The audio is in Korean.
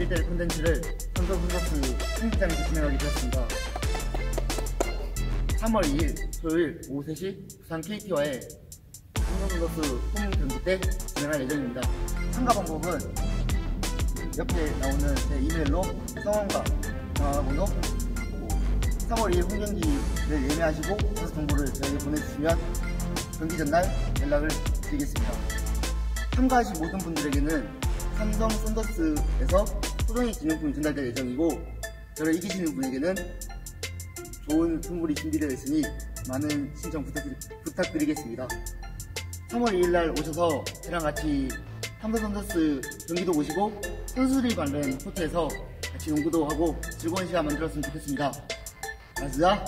1대1 콘텐츠를 선수 선수스 승리장에서 진행하게 되었습니다. 3월 2일 토요일 오후 3시 부산 KT와의 선수 선수스 홈 경기 때 진행할 예정입니다. 참가 방법은 옆에 나오는 제 이메일로 성함과 전화번호 3월 2일 홈 경기를 예매하시고 선수 정보를 저에게 보내주시면 경기 전날 연락을 드리겠습니다. 참가하신 모든 분들에게는 삼성 썬더스에서 소정의 기념품이 전달될 예정이고 저를 이기시는 분에게는 좋은 선물이 준비되어 있으니 많은 신청 부탁드리, 부탁드리겠습니다. 3월 2일날 오셔서 저랑 같이 삼성 썬더스 경기도 오시고 선수들이 받는 호텔에서 같이 농구도 하고 즐거운 시간 만들었으면 좋겠습니다. 가즈아